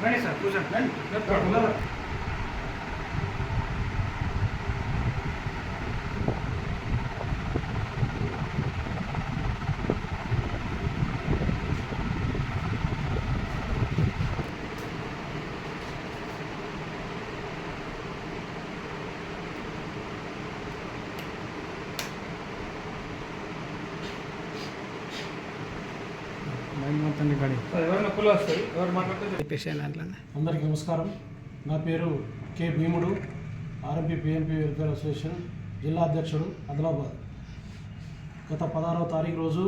नाही सर तुझं नाही అందరికీ నమస్కారం. నా పేరు కె భీముడు ఆర్ఎంపీ పిఎంపీ వెల్ఫేర్ అసోసియేషన్ జిల్లా అధ్యక్షుడు ఆదిలాబాద్. గత పదహారవ తారీఖు రోజు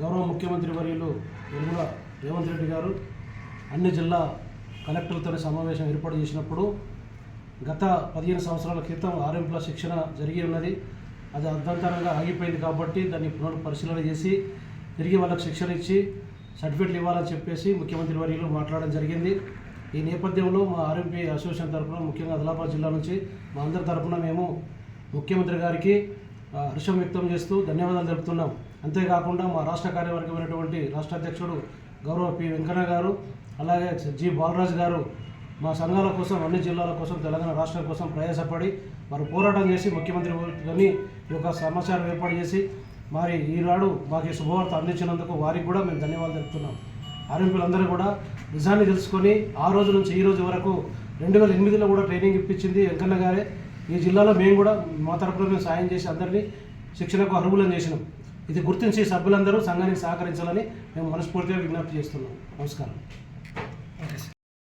గౌరవ ముఖ్యమంత్రి వర్యులు వెలుగుల రేవంత్ రెడ్డి గారు అన్ని జిల్లా కలెక్టర్లతో సమావేశం ఏర్పాటు చేసినప్పుడు గత పదిహేను సంవత్సరాల క్రితం ఆర్ఎంపీల శిక్షణ జరిగి ఉన్నది. అది అర్ధంతరంగా ఆగిపోయింది కాబట్టి దాన్ని పునఃపరిశీలన చేసి తిరిగి వాళ్ళకి శిక్షణ ఇచ్చి సర్టిఫికెట్లు ఇవ్వాలని చెప్పేసి ముఖ్యమంత్రి వర్యులు మాట్లాడడం జరిగింది. ఈ నేపథ్యంలో మా ఆర్ఎంపీ అసోసియేషన్ తరఫున ముఖ్యంగా ఆదిలాబాద్ జిల్లా నుంచి మా అందరి తరఫున మేము ముఖ్యమంత్రి గారికి హర్షం వ్యక్తం చేస్తూ ధన్యవాదాలు తెలుపుతున్నాం. అంతేకాకుండా మా రాష్ట్ర కార్యవర్గమైనటువంటి రాష్ట్ర అధ్యక్షుడు గౌరవ పి. వెంకన్న గారు అలాగే జి. బాలరాజు గారు మా సంఘాల కోసం అన్ని జిల్లాల కోసం తెలంగాణ రాష్ట్రం కోసం ప్రయాసపడి వారు పోరాటం చేసి ముఖ్యమంత్రి గారిని ఈ యొక్క సమాచారం ఏర్పాటు చేసి మరి ఈనాడు మాకు ఈ శుభవార్త అందించినందుకు వారికి కూడా మేము ధన్యవాదాలు తెలుపుతున్నాం. ఆర్ఎంపీలందరూ కూడా నిజాన్ని తెలుసుకొని ఆ రోజు నుంచి ఈ రోజు వరకు రెండు వేల ఎనిమిదిలో కూడా ట్రైనింగ్ ఇప్పించింది వెంకన్న గారే. ఈ జిల్లాలో మేము కూడా మా తరపున మేము సాయం చేసి అందరినీ శిక్షణకు అర్హులను చేసినాం. ఇది గుర్తించి సభ్యులందరూ సంఘానికి సహకరించాలని మేము మనస్ఫూర్తిగా విజ్ఞప్తి చేస్తున్నాం. నమస్కారం.